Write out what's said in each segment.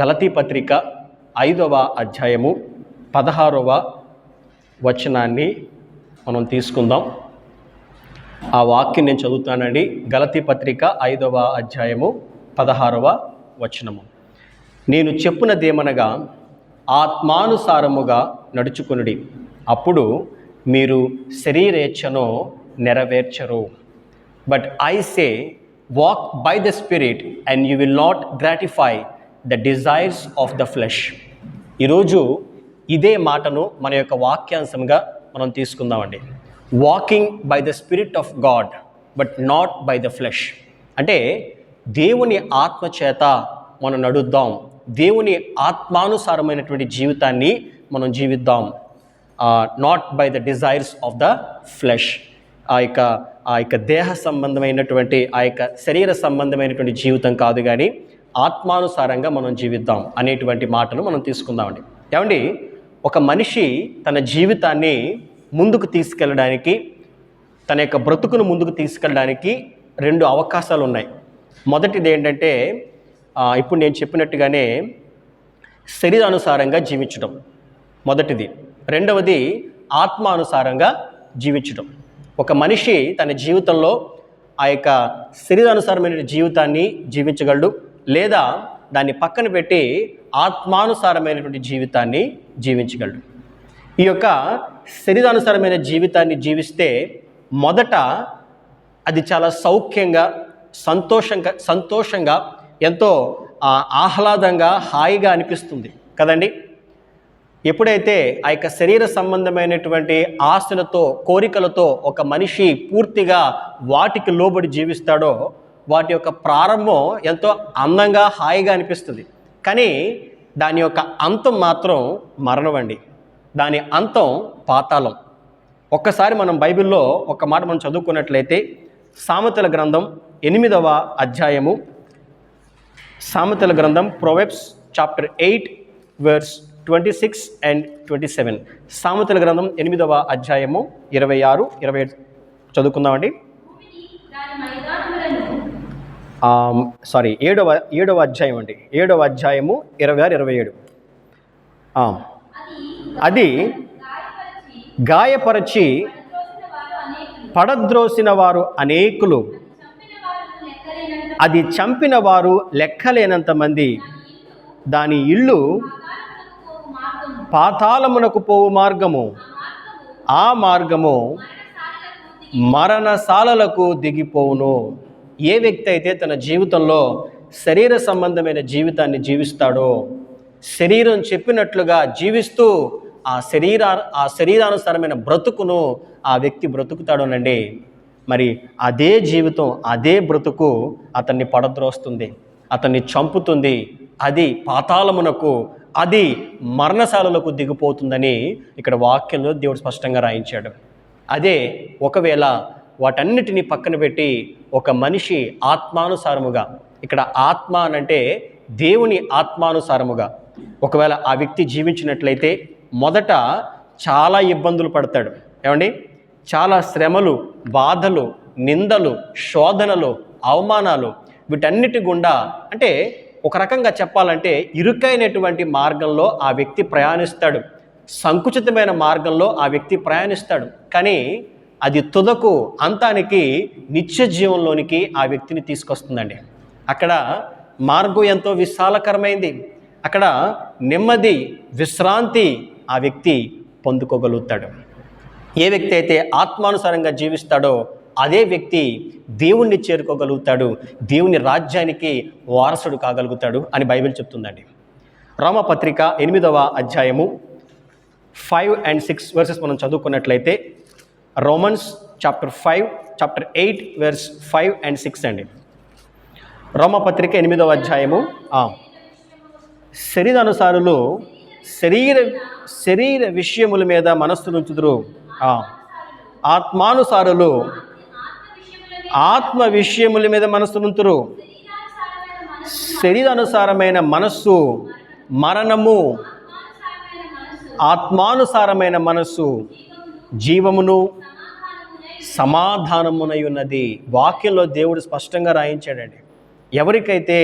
గలతీ పత్రిక ఐదవ అధ్యాయము పదహారవ వచనాన్ని మనం తీసుకుందాం. ఆ వాక్యం నేను చదువుతానండి. గలతీ పత్రిక ఐదవ అధ్యాయము పదహారవ వచనము. నేను చెప్పునదేమనగా ఆత్మానుసారముగా నడుచుకునుడి. అప్పుడు మీరు శరీరేచ్ఛను నెరవేర్చరు. But I say walk by the spirit and you will not gratify the desires of the flesh ఈరోజు ఇదే మాటను మన యొక్క వాక్యాంశంగా మనం తీసుకుందామండి. Walking by the spirit of God but not by the flesh అంటే దేవుని ఆత్మ చేత మనం నడుద్దాం. దేవుని ఆత్మానుసారమైనటువంటి జీవితాన్ని మనం జీవిద్దాం. Not by the desires of the flesh ఆ యొక్క ఆ యొక్క దేహ సంబంధమైనటువంటి ఆ యొక్క శరీర సంబంధమైనటువంటి జీవితం కాదు కానీ ఆత్మానుసారంగా మనం జీవిద్దాం అనేటువంటి మాటను మనం తీసుకుందామండి. ఏమండి? ఒక మనిషి తన జీవితాన్ని ముందుకు తీసుకెళ్ళడానికి తన యొక్క బ్రతుకును ముందుకు తీసుకెళ్ళడానికి రెండు అవకాశాలు ఉన్నాయి మొదటిది ఏంటంటే ఇప్పుడు నేను చెప్పినట్టుగానే శరీరానుసారంగా జీవించడం మొదటిది. రెండవది ఆత్మానుసారంగా జీవించడం. ఒక మనిషి తన జీవితంలో ఆ యొక్క శరీరానుసారమైన జీవితాన్ని జీవించగలడు లేదా దాన్ని పక్కన పెట్టి ఆత్మానుసారమైనటువంటి జీవితాన్ని జీవించగలడు. ఈ యొక్క శరీరానుసారమైన జీవితాన్ని జీవిస్తే మొదట అది చాలా సౌఖ్యంగా సంతోషంగా సంతోషంగా ఎంతో ఆహ్లాదంగా హాయిగా అనిపిస్తుంది. కదండి? ఎప్పుడైతే ఆ యొక్క శరీర సంబంధమైనటువంటి ఆశలతో కోరికలతో ఒక మనిషి పూర్తిగా వాటికి లోబడి జీవిస్తాడో వాటి యొక్క ప్రారంభం ఎంతో అందంగా హాయిగా అనిపిస్తుంది. కానీ దాని యొక్క అంతం మాత్రం మరణం అండి దాని అంతం పాతాళం. ఒక్కసారి మనం బైబిల్లో ఒక మాట మనం చదువుకున్నట్లయితే సామెతల గ్రంథం ఎనిమిదవ అధ్యాయము. సామెతల గ్రంథం proverbs chapter eight verse twenty six and twenty seven. సామెతల గ్రంథం ఎనిమిదవ అధ్యాయము ఇరవై ఆరు ఇరవై చదువుకుందామండి దాని మైదానములను సారీ ఏడవ ఏడవ అధ్యాయం అండి. ఏడవ అధ్యాయము ఇరవై ఆరు ఇరవై ఏడు. అది గాయపరచి పడద్రోసిన వారు అనేకులు. అది చంపిన వారు లెక్కలేనంత మంది. దాని ఇల్లు పాతాళమునకు పోవు మార్గము. ఆ మార్గము మరణశాలలకు దిగిపోవును. ఏ వ్యక్తి అయితే తన జీవితంలో శరీర సంబంధమైన జీవితాన్ని జీవిస్తాడో శరీరం చెప్పినట్లుగా జీవిస్తూ ఆ శరీర ఆ శరీరానుసారమైన బ్రతుకును ఆ వ్యక్తి బ్రతుకుతాడోనండి. మరి అదే జీవితం అదే బ్రతుకు అతన్ని పడద్రోస్తుంది అతన్ని చంపుతుంది అది పాతాళమునకు అది మరణశాలలకు దిగిపోతుందని ఇక్కడ వాక్యంలో దేవుడు స్పష్టంగా రాయించాడు. అదే ఒకవేళ వాటన్నిటిని పక్కన పెట్టి ఒక మనిషి ఆత్మానుసారముగా ఇక్కడ ఆత్మ అనంటే దేవుని ఆత్మానుసారముగా. ఒకవేళ ఆ వ్యక్తి జీవించినట్లయితే మొదట చాలా ఇబ్బందులు పడతాడు. ఏమండి? చాలా శ్రమలు బాధలు నిందలు శోధనలు అవమానాలు వీటన్నిటి గుండా అంటే ఒక రకంగా చెప్పాలంటే ఇరుకైనటువంటి మార్గంలో ఆ వ్యక్తి ప్రయాణిస్తాడు. సంకుచితమైన మార్గంలో ఆ వ్యక్తి ప్రయాణిస్తాడు. కానీ అది తుదకు అంతానికి నిత్య జీవంలోనికి ఆ వ్యక్తిని తీసుకొస్తుందండి. అక్కడ మార్గం ఎంతో విశాలకరమైంది. అక్కడ నెమ్మది విశ్రాంతి ఆ వ్యక్తి పొందుకోగలుగుతాడు. ఏ వ్యక్తి అయితే ఆత్మానుసారంగా జీవిస్తాడో అదే వ్యక్తి దేవుణ్ణి చేరుకోగలుగుతాడు. దేవుని రాజ్యానికి వారసుడు కాగలుగుతాడు అని బైబిల్ చెప్తుందండి. రామపత్రిక ఎనిమిదవ అధ్యాయము ఫైవ్ అండ్ సిక్స్ వర్సెస్ మనం చదువుకున్నట్లయితే Romans chapter five chapter eight verse five and six అండి. రోమపత్రిక ఎనిమిదవ అధ్యాయము. ఆ, శరీరానుసారులు శరీర శరీర విషయముల మీద మనస్సు ఉంచుదురు ఆ, ఆత్మానుసారులు ఆత్మ విషయముల మీద మనస్సు ఉంతురు శరీరానుసారమైన మనస్సు మరణము ఆత్మానుసారమైన మనస్సు జీవమును సమాధానమునై ఉన్నది. వాక్యంలో దేవుడు స్పష్టంగా రాయించాడండి. ఎవరికైతే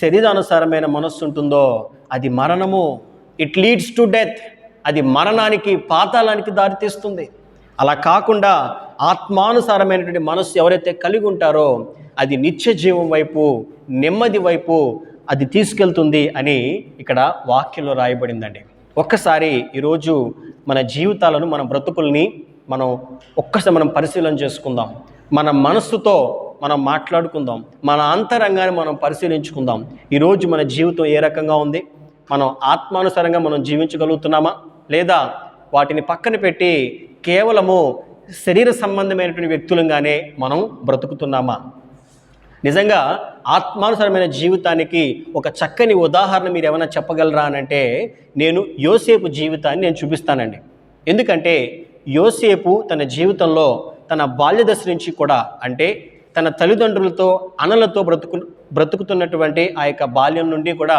శరీరానుసారమైన మనస్సు ఉంటుందో అది మరణము. ఇట్ లీడ్స్ టు డెత్ అది మరణానికి పాతాళానికి దారితీస్తుంది అలా కాకుండా ఆత్మానుసారమైనటువంటి మనస్సు ఎవరైతే కలిగి ఉంటారో అది నిత్య జీవం వైపు నెమ్మది వైపు అది తీసుకెళ్తుంది అని ఇక్కడ వాక్యంలో రాయబడిందండి. ఒక్కసారి ఈరోజు మన జీవితాలను మన బ్రతుకుల్ని మనం ఒక్కసారి మనం పరిశీలన చేసుకుందాం. మన మనస్సుతో మనం మాట్లాడుకుందాం. మన అంతరంగాన్ని మనం పరిశీలించుకుందాం. ఈరోజు మన జీవితం ఏ రకంగా ఉంది? మనం ఆత్మానుసారంగా మనం జీవించగలుగుతున్నామా? లేదా వాటిని పక్కన పెట్టి కేవలము శరీర సంబంధమైనటువంటి వ్యక్తులంగానే మనం బ్రతుకుతున్నామా? నిజంగా ఆత్మానుసరమైన జీవితానికి ఒక చక్కని ఉదాహరణ మీరు ఏమైనా చెప్పగలరా అని అంటే నేను యోసేపు జీవితాన్ని నేను చూపిస్తానండి. ఎందుకంటే యోసేపు తన జీవితంలో తన బాల్యదశ నుంచి కూడా అంటే తన తల్లిదండ్రులతో అనలతో బ్రతుకు బ్రతుకుతున్నటువంటి ఆ యొక్క బాల్యం నుండి కూడా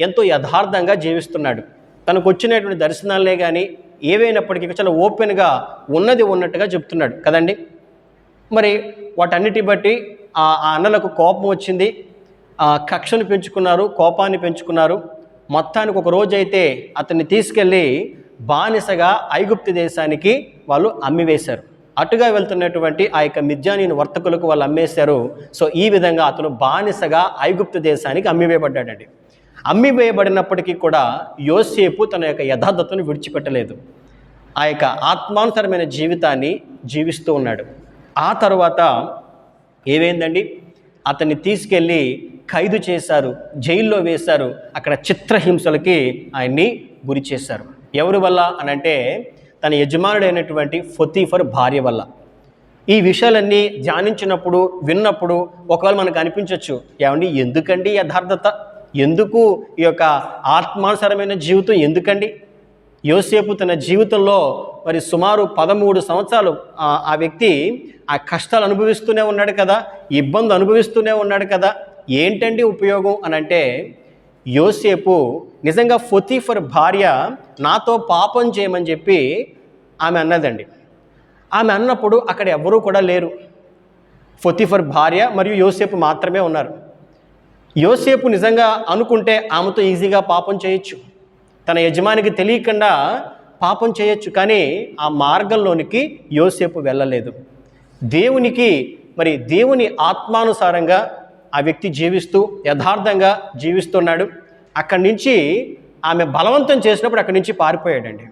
ఎంతో యథార్థంగా జీవిస్తున్నాడు. తనకు వచ్చినటువంటి దర్శనాలే కానీ ఏవైనప్పటికీ చాలా ఓపెన్గా ఉన్నది ఉన్నట్టుగా చెప్తున్నాడు. కదండి? మరి వాటన్నిటి బట్టి ఆ అన్నలకు కోపం వచ్చింది. ఆ కక్షను పెంచుకున్నారు కోపాన్ని పెంచుకున్నారు. మొత్తానికి ఒక రోజైతే అతన్ని తీసుకెళ్ళి బానిసగా ఐగుప్తు దేశానికి వాళ్ళు అమ్మివేశారు. అటుగా వెళ్తున్నటువంటి ఆ యొక్క మిద్యానీని వర్తకులకు వాళ్ళు అమ్మేశారు. సో ఈ విధంగా అతను బానిసగా ఐగుప్తు దేశానికి అమ్మివేయబడ్డాడండి. అమ్మివేయబడినప్పటికీ కూడా యోసేపు తన యొక్క యథార్థతను విడిచిపెట్టలేదు. ఆ యొక్క ఆత్మానుసరమైన జీవితాన్ని జీవిస్తూ ఉన్నాడు. ఆ తర్వాత ఏమైందండి? అతన్ని తీసుకెళ్ళి ఖైదు చేశారు జైల్లో వేశారు. అక్కడ చిత్రహింసలకి ఆయన్ని గురి చేశారు ఎవరి వల్ల అనంటే తన యజమానుడైనటువంటి ఫొతీఫర్ భార్య వల్ల. ఈ విషయాలన్నీ ధ్యానించినప్పుడు విన్నప్పుడు ఒకవేళ మనకు అనిపించవచ్చు ఏమండి ఎందుకండి యథార్థత? ఎందుకు ఈ యొక్క ఆత్మానుసరమైన జీవితం ఎందుకండి? యోసేపు తన జీవితంలో మరి సుమారు పదమూడు సంవత్సరాలు ఆ- ఆ వ్యక్తి ఆ కష్టాలు అనుభవిస్తూనే ఉన్నాడు కదా ఇబ్బంది అనుభవిస్తూనే ఉన్నాడు కదా ఏంటండి ఉపయోగం అని అంటే యోసేపు నిజంగా ఫొతీఫర్ భార్య నాతో పాపం చేయమని చెప్పి ఆమె అన్నదండి. ఆమె అన్నప్పుడు అక్కడ ఎవరూ కూడా లేరు. ఫొతీఫర్ భార్య మరియు యోసేపు మాత్రమే ఉన్నారు. యోసేపు నిజంగా అనుకుంటే ఆమెతో ఈజీగా పాపం చేయొచ్చు. తన యజమానికి తెలియకుండా పాపం చేయొచ్చు కానీ ఆ మార్గంలోనికి యోసేపు వెళ్ళలేదు. దేవునికి మరి దేవుని ఆత్మానుసారంగా ఆ వ్యక్తి జీవిస్తూ యథార్థంగా జీవిస్తున్నాడు. అక్కడి నుంచి ఆమె బలవంతం చేసినప్పుడు అక్కడి నుంచి పారిపోయాడండి.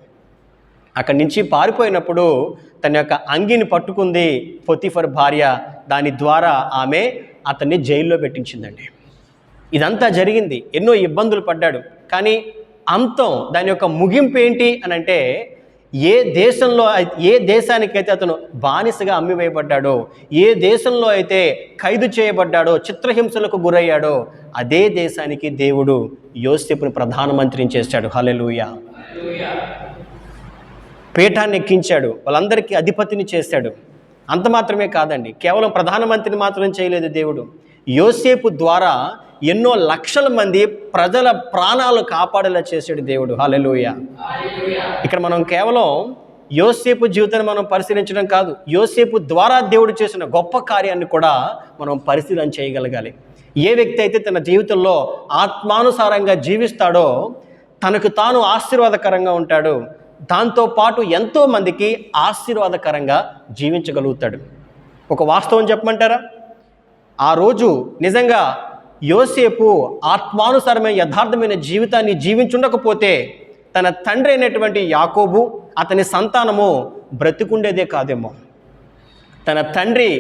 అక్కడి నుంచి పారిపోయినప్పుడు తన యొక్క అంగిని పట్టుకుంది పొతిఫర్ భార్య. దాని ద్వారా ఆమె అతన్ని జైల్లో పెట్టించిందండి. ఇదంతా జరిగింది. ఎన్నో ఇబ్బందులు పడ్డాడు. కానీ అంతం దాని యొక్క ముగింపు ఏంటి అని అంటే ఏ దేశంలో ఏ దేశానికైతే అతను బానిసగా అమ్మివేయబడ్డాడో ఏ దేశంలో అయితే ఖైదు చేయబడ్డాడో చిత్రహింసలకు గురయ్యాడో అదే దేశానికి దేవుడు యోసేపుని ప్రధానమంత్రిని చేశాడు. హలెలుయ పీఠాన్ని ఎక్కించాడు. వాళ్ళందరికీ అధిపతిని చేశాడు. అంత మాత్రమే కాదండి. కేవలం ప్రధానమంత్రిని మాత్రం చేయలేదు దేవుడు. యోసేపు ద్వారా ఎన్నో లక్షల మంది ప్రజల ప్రాణాలు కాపాడేలా చేశాడు దేవుడు. హల్లెలూయ. ఇక్కడ మనం కేవలం యోసేపు జీవితాన్ని మనం పరిశీలించడం కాదు యోసేపు ద్వారా దేవుడు చేసిన గొప్ప కార్యాన్ని కూడా మనం పరిశీలన చేయగలగాలి. ఏ వ్యక్తి అయితే తన జీవితంలో ఆత్మానుసారంగా జీవిస్తాడో తనకు తాను ఆశీర్వాదకరంగా ఉంటాడు దాంతో పాటు ఎంతో మందికి ఆశీర్వాదకరంగా జీవించగలుగుతాడు. ఒక వాస్తవం చెప్పమంటారా? ఆ రోజు నిజంగా యోసేపు ఆత్మానుసారమైన యథార్థమైన జీవితాన్ని జీవించుండకపోతే తన తండ్రి అయినటువంటి యాకోబు అతని సంతానము బ్రతికుండేదే కాదేమో. తన తండ్రి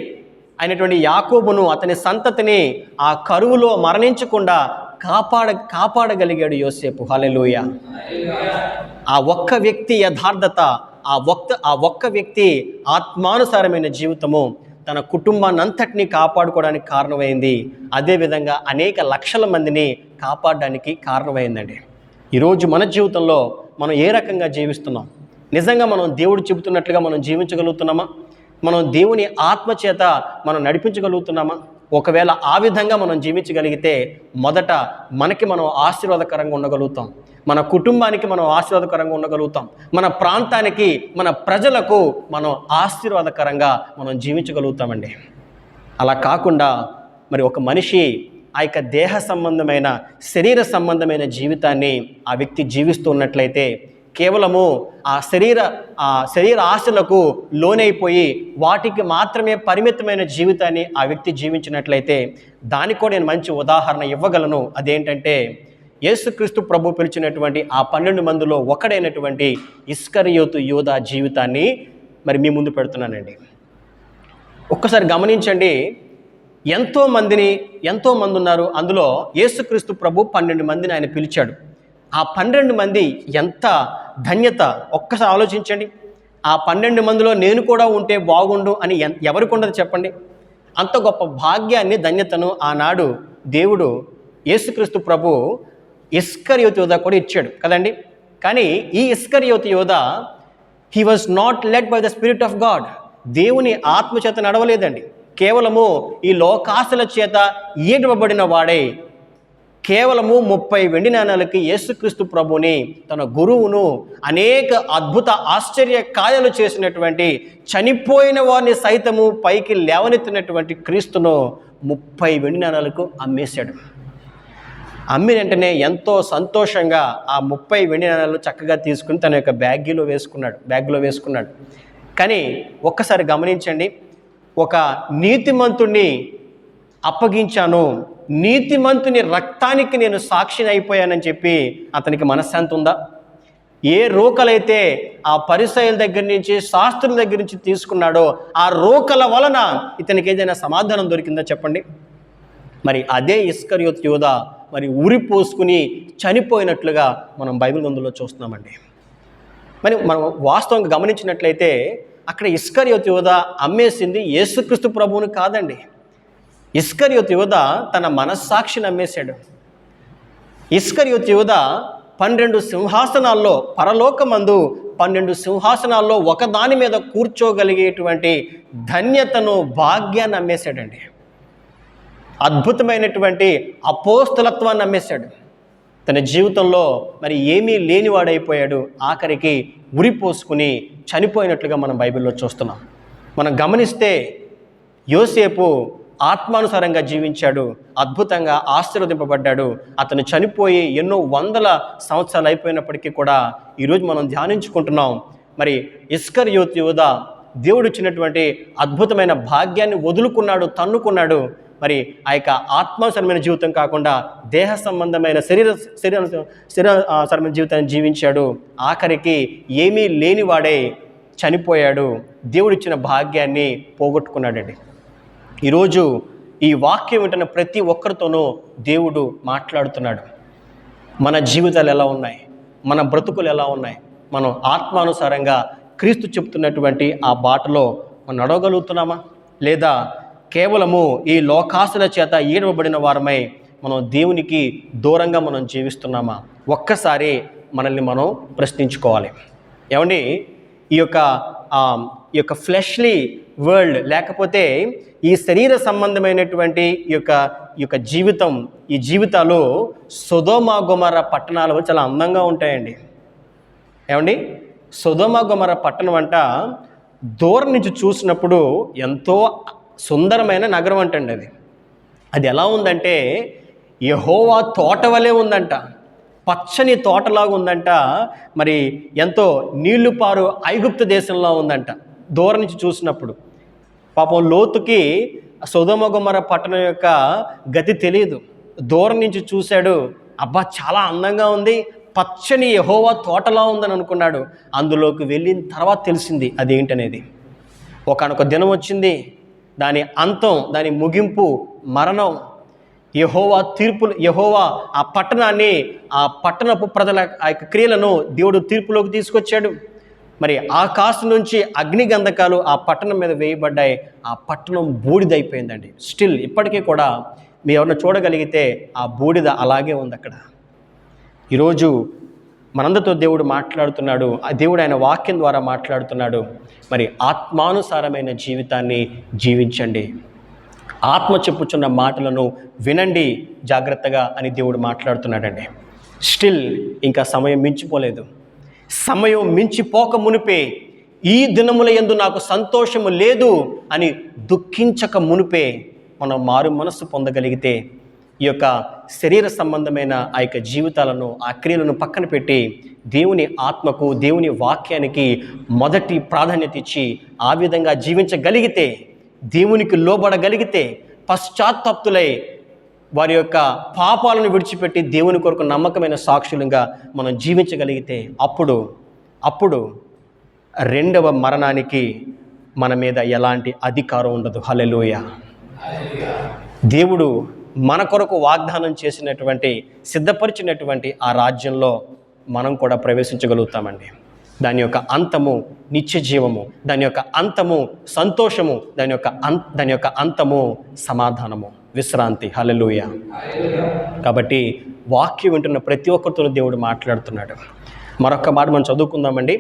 అయినటువంటి యాకోబును అతని సంతతిని ఆ కరువులో మరణించకుండా కాపాడ కాపాడగలిగాడు యోసేపు. హలెలుయ ఆ ఒక్క వ్యక్తి యథార్థత ఆ ఒక్క ఆ ఒక్క వ్యక్తి ఆత్మానుసారమైన జీవితము తన కుటుంబాన్ని అంతటినీ కాపాడుకోవడానికి కారణమైంది. అదేవిధంగా అనేక లక్షల మందిని కాపాడడానికి కారణమైందండి. ఈరోజు మన జీవితంలో మనం ఏ రకంగా జీవిస్తున్నాం? నిజంగా మనం దేవుడు చెబుతున్నట్లుగా మనం జీవించగలుగుతున్నామా? మనం దేవుని ఆత్మచేత మనం నడిపించగలుగుతున్నామా? ఒకవేళ ఆ విధంగా మనం జీవించగలిగితే మొదట మనకి మనం ఆశీర్వాదకరంగా ఉండగలుగుతాం. మన కుటుంబానికి మనం ఆశీర్వాదకరంగా ఉండగలుగుతాం. మన ప్రాంతానికి మన ప్రజలకు మనం ఆశీర్వాదకరంగా మనం జీవించగలుగుతామండి. అలా కాకుండా మరి ఒక మనిషి ఆ యొక్క దేహ సంబంధమైన శరీర సంబంధమైన జీవితాన్ని ఆ వ్యక్తి జీవిస్తూ ఉన్నట్లయితే కేవలము ఆ శరీర ఆ శరీర ఆశలకు లోనైపోయి వాటికి మాత్రమే పరిమితమైన జీవితాన్ని ఆ వ్యక్తి జీవించినట్లయితే దానికి కూడా నేను మంచి ఉదాహరణ ఇవ్వగలను. అదేంటంటే యేసుక్రీస్తు ప్రభు పిలిచినటువంటి ఆ పన్నెండు మందిలో ఒకడైనటువంటి ఇస్కరియోతు యోధ జీవితాన్ని మరి మీ ముందు పెడుతున్నానండి. ఒక్కసారి గమనించండి ఎంతో మందిని ఎంతో మంది ఉన్నారు. అందులో యేసుక్రీస్తు ప్రభు పన్నెండు మందిని ఆయన పిలిచాడు. ఆ పన్నెండు మంది ఎంత ధన్యత? ఒక్కసారి ఆలోచించండి. ఆ పన్నెండు మందిలో నేను కూడా ఉంటే బాగుండు అని ఎన్- ఎవరికి ఉండదు చెప్పండి. అంత గొప్ప భాగ్యాన్ని ధన్యతను ఆనాడు దేవుడు యేసుక్రీస్తు ప్రభు ఇస్కర్యోతి యోధ కూడా ఇచ్చాడు కదండి. కానీ ఈ ఇస్కర్యోతి యోధ he was not led by the spirit of God దేవుని ఆత్మ చేత నడవలేదండి. కేవలము ఈ లోకాసుల చేత ఈడవబడిన వాడే కేవలము ముప్పై వెండి నాణాలకి యేసుక్రీస్తు ప్రభుని తన గురువును అనేక అద్భుత ఆశ్చర్య కాయలు చేసినటువంటి చనిపోయిన వారిని సైతము పైకి లేవనెత్తినటువంటి క్రీస్తును ముప్పై వెండి నాణాలకు అమ్మేశాడు. అమ్మిన వెంటనే ఎంతో సంతోషంగా ఆ ముప్పై వెండి నాణాలు చక్కగా తీసుకుని తన యొక్క బ్యాగ్లో వేసుకున్నాడు బ్యాగ్లో వేసుకున్నాడు. కానీ ఒక్కసారి గమనించండి ఒక నీతిమంతుణ్ణి అప్పగించాను నీతిమంతుని రక్తానికి నేను సాక్షిని అయిపోయానని చెప్పి అతనికి మనశ్శాంతి ఉందా? ఏ రోకలైతే ఆ పరిసయల దగ్గర నుంచి శాస్త్రుల దగ్గర నుంచి తీసుకున్నాడో ఆ రోకల వలన ఇతనికి ఏదైనా సమాధానం దొరికిందా చెప్పండి? మరి అదే ఇస్కర్యోత్ యోధ మరి ఉరి పోసుకుని చనిపోయినట్లుగా మనం బైబిల్ గ్రంథంలో చూస్తున్నామండి. మరి మనం వాస్తవంగా గమనించినట్లయితే అక్కడ ఇస్కర్యోత్ యోధ అమ్మేసింది యేసుక్రీస్తు ప్రభువుని కాదండి. ఇస్కర్యోత్ యువత తన మనస్సాక్షి నమ్మేశాడు. ఇస్కర్యోత్ యువత పన్నెండు సింహాసనాల్లో పరలోకమందు పన్నెండు సింహాసనాల్లో ఒకదాని మీద కూర్చోగలిగేటువంటి ధన్యతను భాగ్యాన్ని అమ్మేశాడండి అద్భుతమైనటువంటి అపోస్తలత్వాన్ని అమ్మేశాడు తన జీవితంలో మరి ఏమీ లేనివాడైపోయాడు. ఆఖరికి ఉరిపోసుకుని చనిపోయినట్లుగా మనం బైబిల్లో చూస్తున్నాం. మనం గమనిస్తే యోసేపు ఆత్మానుసారంగా జీవించాడు అద్భుతంగా ఆశీర్వదింపబడ్డాడు. అతను చనిపోయి ఎన్నో వందల సంవత్సరాలు అయిపోయినప్పటికీ కూడా ఈరోజు మనం ధ్యానించుకుంటున్నాం. మరి ఇస్కర్ యోత్ యోధ దేవుడు ఇచ్చినటువంటి అద్భుతమైన భాగ్యాన్ని వదులుకున్నాడు తన్నుకున్నాడు. మరి ఆ యొక్క ఆత్మానుసరమైన జీవితం కాకుండా దేహ సంబంధమైన శరీర శరీర శరీరసరమైన సరమైన జీవితాన్ని జీవించాడు. ఆఖరికి ఏమీ లేనివాడే చనిపోయాడు. దేవుడిచ్చిన భాగ్యాన్ని పోగొట్టుకున్నాడండి. ఈరోజు ఈ వాక్యం వింటున్న ప్రతి ఒక్కరితోనూ దేవుడు మాట్లాడుతున్నాడు. మన జీవితాలు ఎలా ఉన్నాయి? మన బ్రతుకులు ఎలా ఉన్నాయి? మనం ఆత్మానుసారంగా క్రీస్తు చెప్తున్నటువంటి ఆ బాటలో మనం నడవగలుగుతున్నామా? లేదా కేవలము ఈ లోకాసుల చేత ఈడవబడిన వారమై మనం దేవునికి దూరంగా మనం జీవిస్తున్నామా? ఒక్కసారి మనల్ని మనం ప్రశ్నించుకోవాలి. ఏమండి? ఈ యొక్క ఈ యొక్క ఫ్లెష్లీ వరల్డ్. లేకపోతే ఈ శరీర సంబంధమైనటువంటి ఈ యొక్క ఈ యొక్క జీవితం ఈ జీవితాలు సుధోమా గుమర పట్టణాలు చాలా అందంగా ఉంటాయండి. ఏమండి? సుధోమా గుమర పట్టణం అంట దూరం నుంచి చూసినప్పుడు ఎంతో సుందరమైన నగరం అంటండి అది. అది ఎలా ఉందంటే యహోవా తోట వలె ఉందంట. పచ్చని తోటలాగా ఉందంట. మరి ఎంతో నీళ్ళు పారు ఐగుప్తు దేశంలో ఉందంట. దూరం నుంచి చూసినప్పుడు. పాపం లోతుకి సుధమగుమర పట్టణం యొక్క గతి తెలియదు. దూరం నుంచి చూశాడు అబ్బా చాలా అందంగా ఉంది పచ్చని యహోవా తోటలా ఉందని అనుకున్నాడు. అందులోకి వెళ్ళిన తర్వాత తెలిసింది అదేంటనేది. ఒకనొక దినం వచ్చింది దాని అంతం దాని ముగింపు మరణం. యహోవా తీర్పులు యహోవా ఆ పట్టణాన్ని ఆ పట్టణపు ప్రజల ఆ యొక్క క్రియలను దేవుడు తీర్పులోకి తీసుకొచ్చాడు. మరి ఆకాశం నుంచి అగ్ని గంధకాలు ఆ పట్టణం మీద వేయబడ్డాయి. ఆ పట్టణం బూడిదైపోయిందండి. స్టిల్ ఇప్పటికీ కూడా మీ ఎవరిని చూడగలిగితే ఆ బూడిద అలాగే ఉంది అక్కడ. ఈరోజు మనందరితో దేవుడు మాట్లాడుతున్నాడు. ఆ దేవుడు ఆయన వాక్యం ద్వారా మాట్లాడుతున్నాడు. మరి ఆత్మానుసారమైన జీవితాన్ని జీవించండి. ఆత్మ చెప్పుచున్న మాటలను వినండి జాగ్రత్తగా అని దేవుడు మాట్లాడుతున్నాడండి. స్టిల్ ఇంకా సమయం మించిపోలేదు. సమయం మించిపోక మునిపే ఈ దినముల ఎందు నాకు సంతోషము లేదు అని దుఃఖించక మునిపే మనం మారు మనస్సు పొందగలిగితే ఈ యొక్క శరీర సంబంధమైన ఆ యొక్క జీవితాలను ఆ క్రియలను పక్కన పెట్టి దేవుని ఆత్మకు దేవుని వాక్యానికి మొదటి ప్రాధాన్యత ఇచ్చి ఆ విధంగా జీవించగలిగితే దేవునికి లోబడగలిగితే పశ్చాత్తాప్తులై వారి యొక్క పాపాలను విడిచిపెట్టి దేవుని కొరకు నమ్మకమైన సాక్షులుగా మనం జీవించగలిగితే అప్పుడు అప్పుడు రెండవ మరణానికి మన మీద ఎలాంటి అధికారం ఉండదు. హలెలోయ దేవుడు మన కొరకు వాగ్దానం చేసినటువంటి సిద్ధపరిచినటువంటి ఆ రాజ్యంలో మనం కూడా ప్రవేశించగలుగుతామండి. దాని యొక్క అంతము నిత్య జీవము దాని యొక్క అంతము సంతోషము దాని యొక్క అం దాని యొక్క అంతము సమాధానము. విశ్రాంతి. హలలుయ కాబట్టి వాక్యం వింటున్న ప్రతి ఒక్కరితో దేవుడు మాట్లాడుతున్నాడు. మరొక మాట మనం చదువుకుందామండి.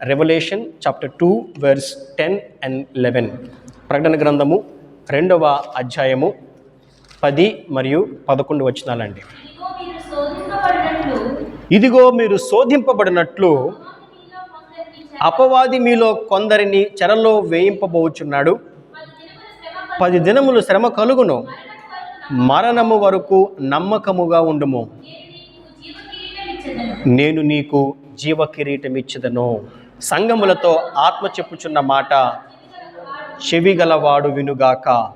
Revelation chapter two verse ten and eleven ప్రకటన గ్రంథము రెండవ అధ్యాయము పది మరియు పదకొండు వచ్చినాలండి ఇదిగో మీరు శోధింపబడినట్లు ఇదిగో మీరు శోధింపబడినట్లు అపవాది మీలో కొందరిని చెరలో వేయింపబోచున్నాడు. పది పది దినములు శ్రమ కలుగును. మరణము వరకు నమ్మకముగా ఉండుము. నేను నీకు జీవ కిరీటం ఇచ్చదను సంగములతో ఆత్మ చెప్పుచున్న మాట చెవిగలవాడు వినుగాక.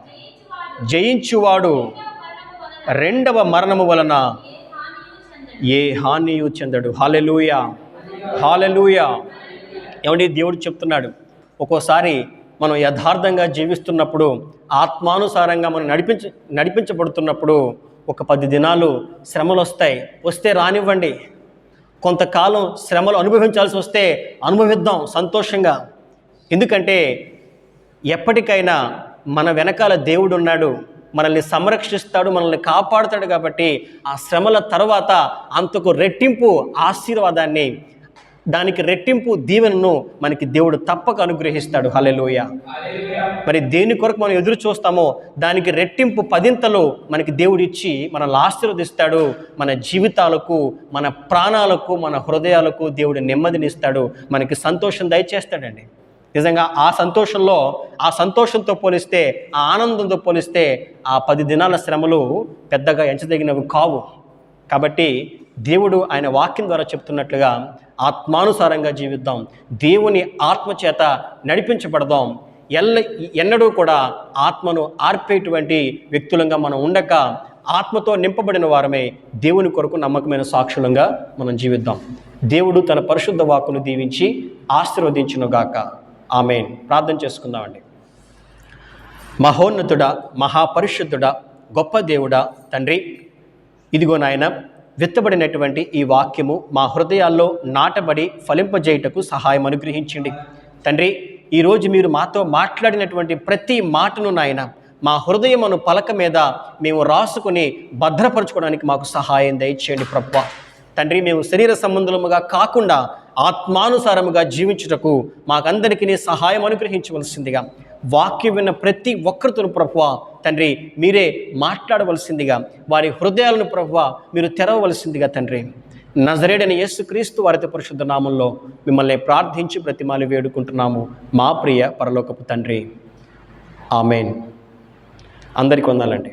జయించువాడు రెండవ మరణము వలన ఏ హానియు చెందడు. హాలెలూయ హాలెలూయ ఏమండి? దేవుడు చెప్తున్నాడు. ఒక్కోసారి మనం యథార్థంగా జీవిస్తున్నప్పుడు ఆత్మానుసారంగా మనం నడిపించ నడిపించబడుతున్నప్పుడు ఒక పది దినాలు శ్రమలు వస్తాయి వస్తే రానివ్వండి. కొంతకాలం శ్రమలు అనుభవించాల్సి వస్తే అనుభవిద్దాం సంతోషంగా. ఎందుకంటే ఎప్పటికైనా మన వెనకాల దేవుడు ఉన్నాడు మనల్ని సంరక్షిస్తాడు మనల్ని కాపాడుతాడు కాబట్టి ఆ శ్రమల తర్వాత అంతకు రెట్టింపు ఆశీర్వాదాన్ని దానికి రెట్టింపు దీవెనను మనకి దేవుడు తప్పక అనుగ్రహిస్తాడు. హలెలోయ మరి దేని కొరకు మనం ఎదురు చూస్తామో దానికి రెట్టింపు పదింతలో మనకి దేవుడు ఇచ్చి మనల్ని ఆశీర్వదిస్తాడు. మన జీవితాలకు మన ప్రాణాలకు మన హృదయాలకు దేవుడు నెమ్మదినిస్తాడు. మనకి సంతోషం దయచేస్తాడండి. నిజంగా ఆ సంతోషంలో ఆ సంతోషంతో పోలిస్తే ఆ ఆనందంతో పోలిస్తే ఆ పది దినాల శ్రమలు పెద్దగా ఎంచదగినవి కావు. కాబట్టి దేవుడు ఆయన వాక్యం ద్వారా చెప్తున్నట్లుగా ఆత్మానుసారంగా జీవిద్దాం. దేవుని ఆత్మ చేత నడిపించబడదాం. ఎల్ల ఎన్నడూ కూడా ఆత్మను ఆర్పేటువంటి వ్యక్తులంగా మనం ఉండక ఆత్మతో నింపబడిన వారమే దేవుని కొరకు నమ్మకమైన సాక్షులంగా మనం జీవిద్దాం. దేవుడు తన పరిశుద్ధ వాక్కును దీవించి ఆశీర్వదించునుగాక. ఆమె ప్రార్థన చేసుకుందామండి. మహోన్నతుడా మహాపరిశుద్ధుడ గొప్ప దేవుడా తండ్రి ఇదిగో నాయన విత్తబడినటువంటి ఈ వాక్యము మా హృదయాల్లో నాటబడి ఫలింపజేయుటకు సహాయం అనుగ్రహించండి తండ్రి ఈరోజు మీరు మాతో మాట్లాడినటువంటి ప్రతి మాటను నాయన మా హృదయమును పలక మీద మేము రాసుకుని భద్రపరచుకోవడానికి మాకు సహాయం దయచేయండి ప్రభు తండ్రి మేము శరీర సంబంధముగా కాకుండా ఆత్మానుసారముగా జీవించుటకు మాకందరికీ సహాయం అనుగ్రహించవలసిందిగా వాక్యం విన్న ప్రతి ఒక్కరితో ప్రభువ తండ్రి మీరే మాట్లాడవలసిందిగా వారి హృదయాలను ప్రభువ మీరు తెరవవలసిందిగా తండ్రి. నజరేడని యేసుక్రీస్తు వారితో పరిశుద్ధ నామంలో మిమ్మల్ని ప్రార్థించి ప్రతిమాలు వేడుకుంటున్నాము మా ప్రియ పరలోకపు తండ్రి. ఆమెన్. అందరికి వందాలండి.